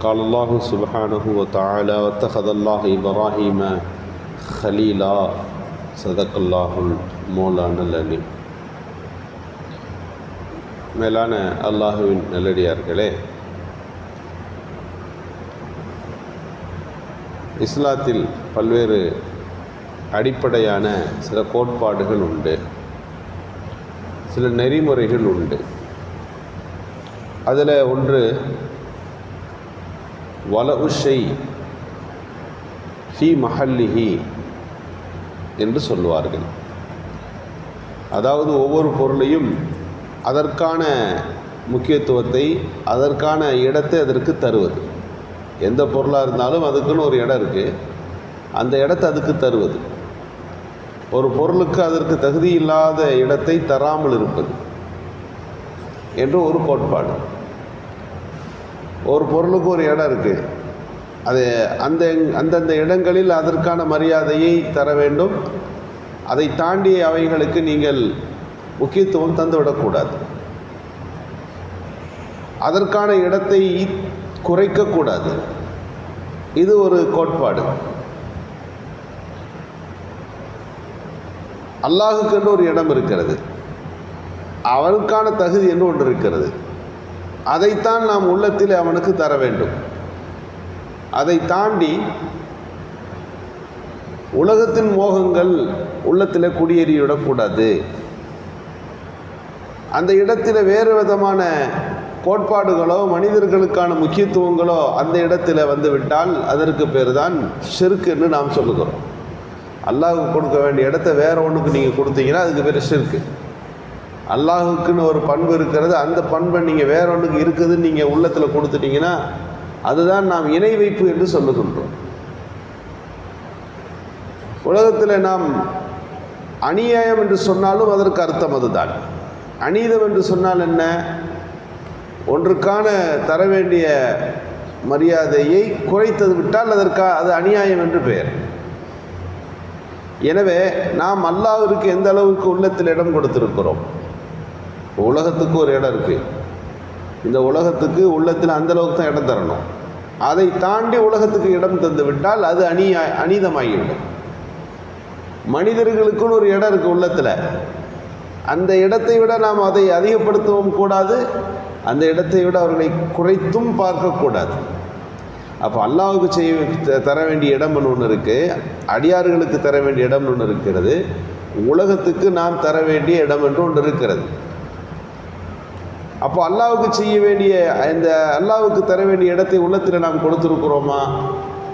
قال الله سبحانه وتعالى واتخذ الله إبراهيم خليلا صدق الله المولانا العليم மேலான அல்லாஹுவின் நல்லடியார்களே இஸ்லாத்தில் பல்வேறு அடிப்படையான சில கோட்பாடுகள் உண்டு சில நெறிமுறைகள் உண்டு அதில் ஒன்று வல உஷை ஃபி மஹல்லிஹி என்று சொல்லுவார்கள். அதாவது ஒவ்வொரு பொருளையும் அதற்கான முக்கியத்துவத்தை அதற்கான இடத்தை அதற்கு தருவது. எந்த பொருளாக இருந்தாலும் அதுக்குன்னு ஒரு இடம் இருக்குது அந்த இடத்தை அதுக்கு தருவது. ஒரு பொருளுக்கு அதற்கு தகுதி இல்லாத இடத்தை தராமல் இருப்பது. என்று ஒரு கோட்பாடு. ஒரு பொருளுக்கு ஒரு இடம் இருக்குது அது அந்த அந்தந்த இடங்களில் அதற்கான மரியாதையை தர வேண்டும். அதை தாண்டி அவைகளுக்கு நீங்கள் முக்கியத்துவம் தந்துவிடக்கூடாது அதற்கான இடத்தை குறைக்கக்கூடாது இது ஒரு கோட்பாடு. அல்லாஹுக்கு ஒரு இடம் இருக்கிறது. அவனுக்கான தகுதி என்று ஒன்று இருக்கிறது. அதைத்தான் நாம் உள்ளத்தில் அவனுக்கு தர வேண்டும். அதை தாண்டி உலகத்தின் மோகங்கள் உள்ளத்தில் குடியேறிவிடக்கூடாது. அந்த இடத்தில் வேறு விதமான கோட்பாடுகளோ மனிதர்களுக்கான முக்கியத்துவங்களோ அந்த இடத்துல வந்து விட்டால் அதற்கு பேர் தான் ஷிர்க் நாம் சொல்லுகிறோம். அல்லாஹுக்கு கொடுக்க வேண்டிய இடத்த வேற ஒன்றுக்கு நீங்கள் கொடுத்தீங்கன்னா அதுக்கு பேர் ஷிர்க்கு அல்லாஹுக்குன்னு ஒரு பண்பு இருக்கிறது அந்த பண்பை நீங்கள் வேற ஒன்றுக்கு இருக்குதுன்னு நீங்கள் உள்ளத்தில் கொடுத்துட்டீங்கன்னா அதுதான் நாம் இணை வைப்பு என்று சொல்லுகின்றோம். உலகத்தில் நாம் அநியாயம் என்று சொன்னாலும் அதற்கு அர்த்தம் அதுதான். அநீதம் என்று சொன்னால் என்ன? ஒன்றுக்கான தர வேண்டிய மரியாதையை குறைத்தது விட்டால் அதற்காக அது அநியாயம் என்று பெயர். எனவே நாம் அல்லாவிற்கு எந்த அளவுக்கு உள்ளத்தில் இடம் கொடுத்திருக்கிறோம்? உலகத்துக்கு ஒரு இடம் இருக்குது இந்த உலகத்துக்கு உள்ளத்தில் அந்த அளவுக்கு தான் இடம் தரணும். அதை தாண்டி உலகத்துக்கு இடம் தந்து விட்டால் அது அணி அநீதமாகிவிடும். மனிதர்களுக்குன்னு ஒரு இடம் இருக்குது உள்ளத்தில். அந்த இடத்தை விட நாம் அதை அதிகப்படுத்தவும் கூடாது. அந்த இடத்தை விட அவர்களை குறைத்தும் பார்க்கக்கூடாது அப்போ அல்லாவுக்கு செய்ய தர வேண்டிய இடம் ஒன்று இருக்குது அடியார்களுக்கு தர வேண்டிய இடம்னு ஒன்று இருக்கிறது. உலகத்துக்கு நாம் தர வேண்டிய இடம் என்று ஒன்று இருக்கிறது. அப்போ அல்லாவுக்கு செய்ய வேண்டிய இந்த அல்லாவுக்கு தர வேண்டிய இடத்தை உள்ளத்தில் நாம் கொடுத்துருக்குறோமா?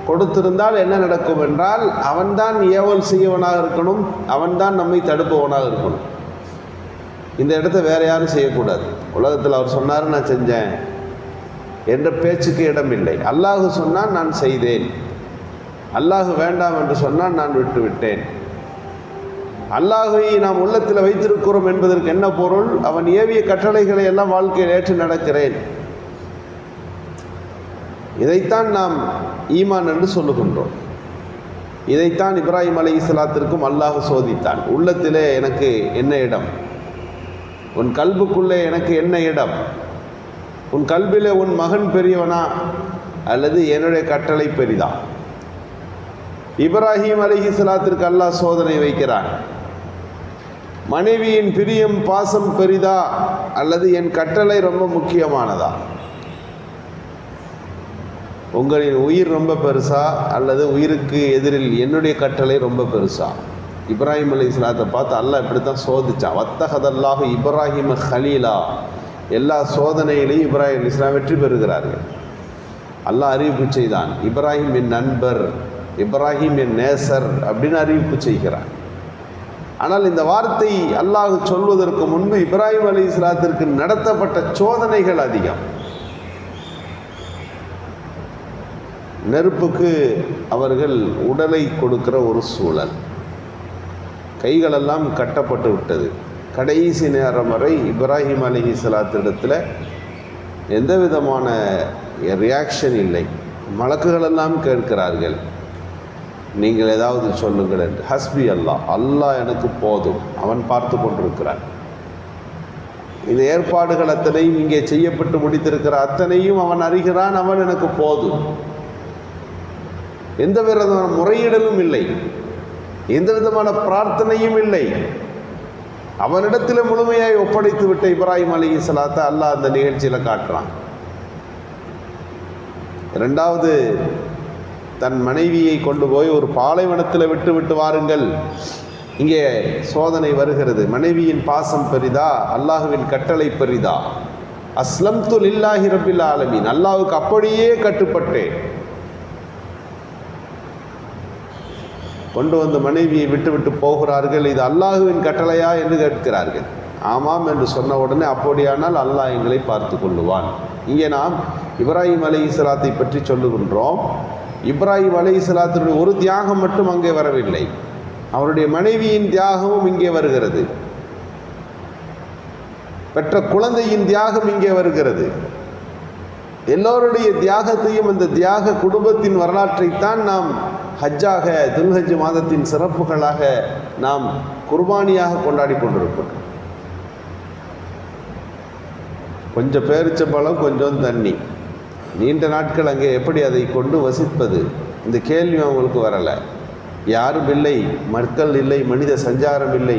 கொடுத்திருந்தால் என்ன நடக்கும் என்றால் அவன்தான் ஏவல் செய்யவனாக இருக்கணும் அவன்தான் நம்மை தடுப்பவனாக இருக்கணும். இந்த இடத்த வேற யாரும் செய்யக்கூடாது. உலகத்தில் அவர் சொன்னார் நான் செஞ்சேன். என்ற பேச்சுக்கு இடமில்லை அல்லாஹு சொன்னால் நான் செய்தேன். அல்லாஹு வேண்டாம் என்று சொன்னால் நான் விட்டு விட்டேன் அல்லாஹை நாம் உள்ளத்தில் வைத்திருக்கிறோம் என்பதற்கு என்ன பொருள்? அவன் ஏவிய கட்டளைகளை எல்லாம் வாழ்க்கையில் ஏற்று நடக்கிறேன். இதைத்தான் நாம் ஈமான் என்று சொல்லுகின்றோம். இதைத்தான் இப்ராஹிம் அலி இஸ்லாத்திற்கும் அல்லாஹ் சோதித்தான். உள்ளத்திலே எனக்கு என்ன இடம்? உன் கல்புக்குள்ளே எனக்கு என்ன இடம்? உன் கல்விலே உன் மகன் பெரியவனா? அல்லது என்னுடைய கட்டளை பெரிதா? இப்ராஹிம் அலிஹி சலாத்திற்கு அல்லாஹ் சோதனை வைக்கிறான். மனைவியின் பிரியம் பாசம் பெரிதா அல்லது என் கட்டளை ரொம்ப முக்கியமானதா? உங்களின் உயிர் ரொம்ப பெருசா அல்லது உயிருக்கு எதிரில் என்னுடைய கட்டளை ரொம்ப பெருசா? இப்ராஹிம் அலி இஸ்லாத்தை பார்த்து அல்லாஹ் இப்படி தான் சோதிச்சான். வத்தகதல்லாக இப்ராஹிம் ஹலீலா. எல்லா சோதனையிலையும் இப்ராஹிம் அலி இஸ்லாம் வெற்றி பெறுகிறார்கள். அல்லாஹ் அறிவிப்பு செய்தான். இப்ராஹிம் என் நண்பர் இப்ராஹிம் என் நேசர் அப்படின்னு அறிவிப்பு செய்கிறார். ஆனால் இந்த வார்த்தை அல்லாஹ் சொல்வதற்கு முன்பு இப்ராஹிம் அலி இஸ்லாத்திற்கு நடத்தப்பட்ட சோதனைகள் அதிகம். நெருப்புக்கு அவர்கள் உடலை கொடுக்கிற ஒரு சூழல். கைகளெல்லாம் கட்டப்பட்டு விட்டது. கடைசி நேரம் வரை இப்ராஹிம் அலி இஸ்லாத்திடத்தில் எந்த விதமான ரியாக்ஷன் இல்லை. மலக்குகளெல்லாம் கேட்கிறார்கள். நீங்கள் ஏதாவது சொல்லுங்கள் என்று. ஹஸ்பி அல்லாஹ் அல்லாஹ் எனக்கு போதும். அவன் பார்த்து கொண்டிருக்கிறான். இந்த ஏற்பாடுகள் அத்தனையும் இங்கே செய்யப்பட்டு முடித்திருக்கிற அத்தனையும் அவன் அறிகிறான் அவன் எனக்கு போதும். எந்த விதமான முறையீடலும் இல்லை. எந்த விதமான பிரார்த்தனையும் இல்லை. அவனிடத்தில் முழுமையாய் ஒப்படைத்து விட்ட இப்ராஹிம் அலி சலாத்தை அல்லாஹ் அந்த நிகழ்ச்சியில் காட்டுறான். ரெண்டாவது தன் மனைவியை கொண்டு போய் ஒரு பாலைவனத்தில் விட்டு விட்டு வாருங்கள். இங்கே சோதனை வருகிறது. மனைவியின் பாசம் பெரிதா? அல்லாஹுவின் கட்டளை பெரிதா? அஸ்லம் துல் இல்லாஹி ரபில் ஆலமீன். அல்லாஹுக்கு அப்படியே கட்டுப்பட்டேன். கொண்டு வந்து மனைவியை விட்டு விட்டு போகிறார்கள். இது அல்லாஹுவின் கட்டளையா என்று கேட்கிறார்கள். ஆமாம் என்று சொன்ன உடனே அப்படியானால் அல்லாஹ் எங்களை பார்த்து கொள்ளுவான். இங்கே நாம் இப்ராஹிம் அலி இஸ்லாத்தை பற்றி சொல்லுகின்றோம். இப்ராஹிம் அலை இஸ்லாத்தினுடைய ஒரு தியாகம் மட்டும் அங்கே வரவில்லை. அவருடைய மனைவியின் தியாகமும் இங்கே வருகிறது. பெற்ற குழந்தையின் தியாகம் இங்கே வருகிறது. எல்லோருடைய தியாகத்தையும் அந்த தியாக குடும்பத்தின் வரலாற்றைத்தான் நாம் ஹஜ்ஜாக துல்ஹஜ் மாதத்தின் சிறப்புகளாக நாம் குர்பானியாக கொண்டாடி கொண்டிருக்கிறோம். கொஞ்சம் பேரிச்சம்பழம் கொஞ்சம் தண்ணி. நீண்ட நாட்கள் அங்கே எப்படி அதை கொண்டு வசிப்பது? இந்த கேள்வி அவங்களுக்கு வரலை. யாரும் இல்லை மக்கள் இல்லை மனித சஞ்சாரம் இல்லை.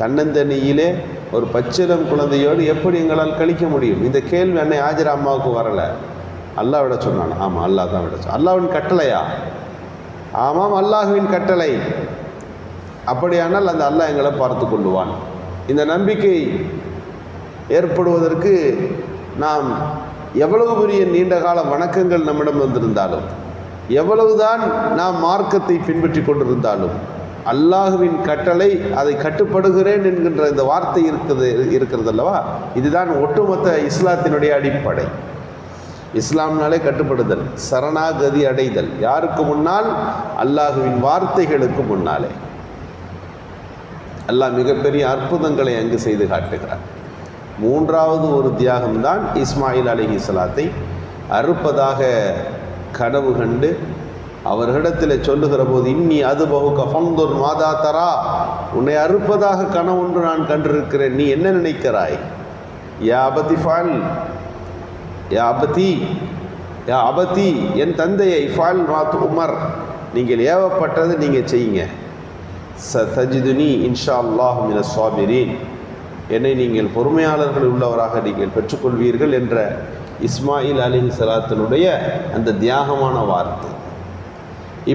தன்னந்தனியிலே ஒரு பச்சிலம் குழந்தையோடு எப்படி எங்களால் கழிக்க முடியும்? இந்த கேள்வி அன்னை ஆஜரா அம்மாவுக்கு வரலை. அல்லாஹ் விட சொன்னான் ஆமாம் அல்லாஹ் தான் விட சொன்ன அல்லாஹ்வின் கட்டளையா? ஆமாம் அல்லாஹுவின் கட்டளை. அப்படியானால் அந்த அல்லாஹ் எங்களை பார்த்து கொள்ளுவான். இந்த நம்பிக்கை ஏற்படுவதற்கு நாம் எவ்வளவு பெரிய நீண்ட கால வணக்கங்கள் நம்மிடம் வந்திருந்தாலும் எவ்வளவுதான் நாம் மார்க்கத்தை பின்பற்றி கொண்டிருந்தாலும் அல்லாஹுவின் கட்டளை அதை கட்டுப்படுகிறேன் என்கின்ற இந்த வார்த்தை இருக்குது இருக்கிறது அல்லவா இதுதான் ஒட்டுமொத்த இஸ்லாத்தினுடைய அடிப்படை. இஸ்லாம்னாலே கட்டுப்படுதல் சரணாகதி அடைதல். யாருக்கு முன்னால்? அல்லாஹுவின் வார்த்தைகளுக்கு முன்னாலே. அல்லாஹ் மிகப்பெரிய அற்புதங்களை அங்கு செய்து காட்டுகிறார் மூன்றாவது ஒரு தியாகம்தான் இஸ்மாயில் அலிஹி சலாத்தை அறுப்பதாக கனவு கண்டு அவர்களிடத்தில் சொல்லுகிற போது இன்னி அது பகுக்க ஃபந்தொர் மாதா தரா. உன்னை அறுப்பதாக கனவு ஒன்று நான் கண்டிருக்கிறேன். நீ என்ன நினைக்கிறாய்? யா அபதி ஃபால். யா அபதி. யா அபதி என் தந்தையை ஃபால் மாத் உமர். நீங்கள் ஏவப்பட்டது நீங்கள் செய்யுங்க. ச தஜிதுனி இன்ஷா அல்லாஹ் மின சுவாபிரீன் என்னை நீங்கள் பொறுமையாளர்கள் உள்ளவராக நீங்கள் பெற்றுக்கொள்வீர்கள் என்ற இஸ்மாயில் அலி சலாத்தினுடைய அந்த தியாகமான வார்த்தை.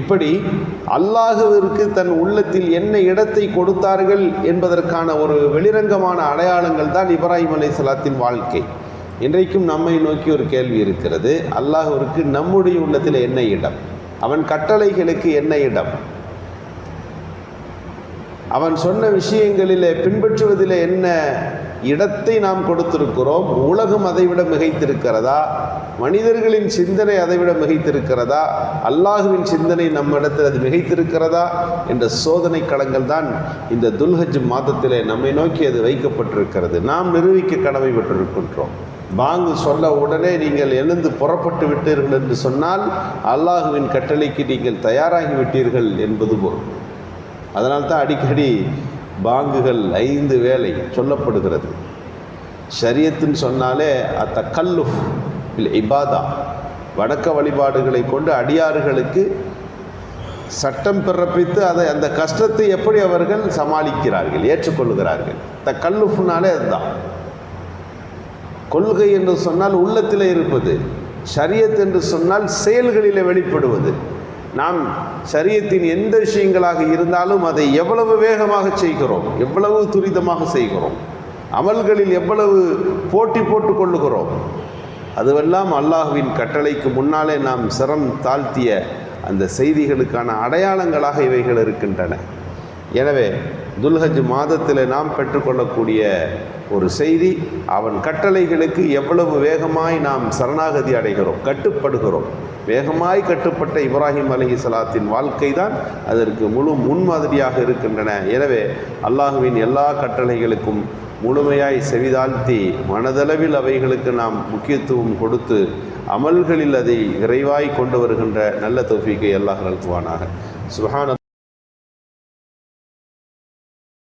இப்படி அல்லாஹுவிற்கு தன் உள்ளத்தில் என்ன இடத்தை கொடுத்தார்கள் என்பதற்கான ஒரு வெளிரங்கமான அடையாளங்கள் தான் இப்ராஹிம் அலை சலாத்தின் வாழ்க்கை. இன்றைக்கும் நம்மை நோக்கி ஒரு கேள்வி இருக்கிறது. அல்லாஹுவிற்கு நம்முடைய உள்ளத்தில் என்ன இடம்? அவன் கட்டளைகளுக்கு என்ன இடம்? அவன் சொன்ன விஷயங்களிலே பின்பற்றுவதில் என்ன இடத்தை நாம் கொடுத்திருக்கிறோம்? உலகம் அதைவிட மிகைத்திருக்கிறதா? மனிதர்களின் சிந்தனை அதைவிட மிகைத்திருக்கிறதா? அல்லாஹுவின் சிந்தனை நம்மிடத்தில் அது மிகைத்திருக்கிறதா? என்ற சோதனை களங்கள் தான் இந்த துல்ஹஜ் மாதத்திலே நம்மை நோக்கி அது வைக்கப்பட்டிருக்கிறது. நாம் நிரூபிக்க கடமைப்பட்டிருக்கின்றோம் பாங்கு சொல்ல உடனே நீங்கள் எழுந்து புறப்பட்டு விட்டீர்கள் என்று சொன்னால் அல்லாஹுவின் கட்டளைக்கு நீங்கள் தயாராகி விட்டீர்கள் என்பது பொருள். அதனால்தான் அடிக்கடி பாங்குகள் ஐந்து வேலை சொல்லப்படுகிறது. ஷரியத்துன்னு சொன்னாலே அத்த கல்லுஃப் இல்லை இபாதா. வணக்க வழிபாடுகளை கொண்டு அடியாறுகளுக்கு சட்டம் பிறப்பித்து அதை அந்த கஷ்டத்தை எப்படி அவர்கள் சமாளிக்கிறார்கள் ஏற்றுக்கொள்கிறார்கள். த கல்லுஃப்னாலே அதுதான். கொள்கை என்று சொன்னால் உள்ளத்தில் இருப்பது ஷரியத் என்று சொன்னால் செயல்களில் வெளிப்படுவது. நாம் சரியத்தின் எந்த விஷயங்களாக இருந்தாலும் அதை எவ்வளவு வேகமாக செய்கிறோம் எவ்வளவு துரிதமாக செய்கிறோம் அமல்களில் எவ்வளவு போட்டி போட்டு கொள்ளுகிறோம் அதுவெல்லாம் அல்லாஹுவின் கட்டளைக்கு முன்னாலே நாம் சிரம் தாழ்த்திய அந்த செய்திகளுக்கான அடையாளங்களாக இவைகள் இருக்கின்றன. எனவே துல்ஹஜ் மாதத்தில் நாம் பெற்றுக்கொள்ளக்கூடிய ஒரு செய்தி அவன் கட்டளைகளுக்கு எவ்வளவு வேகமாய் நாம் சரணாகதி அடைகிறோம் கட்டுப்படுகிறோம். வேகமாய் கட்டுப்பட்ட இப்ராஹிம் அலி சலாத்தின் வாழ்க்கை தான் அதற்கு முழு முன்மாதிரியாக இருக்கின்றன. எனவே அல்லாஹுவின் எல்லா கட்டளைகளுக்கும் முழுமையாய் செவிதாழ்த்தி மனதளவில் அவைகளுக்கு நாம் முக்கியத்துவம் கொடுத்து அமல்களில் அதை விரைவாய் கொண்டு வருகின்ற நல்ல தொஃபிக்கை அல்லாஹ் நல்குவானாக. சுஹான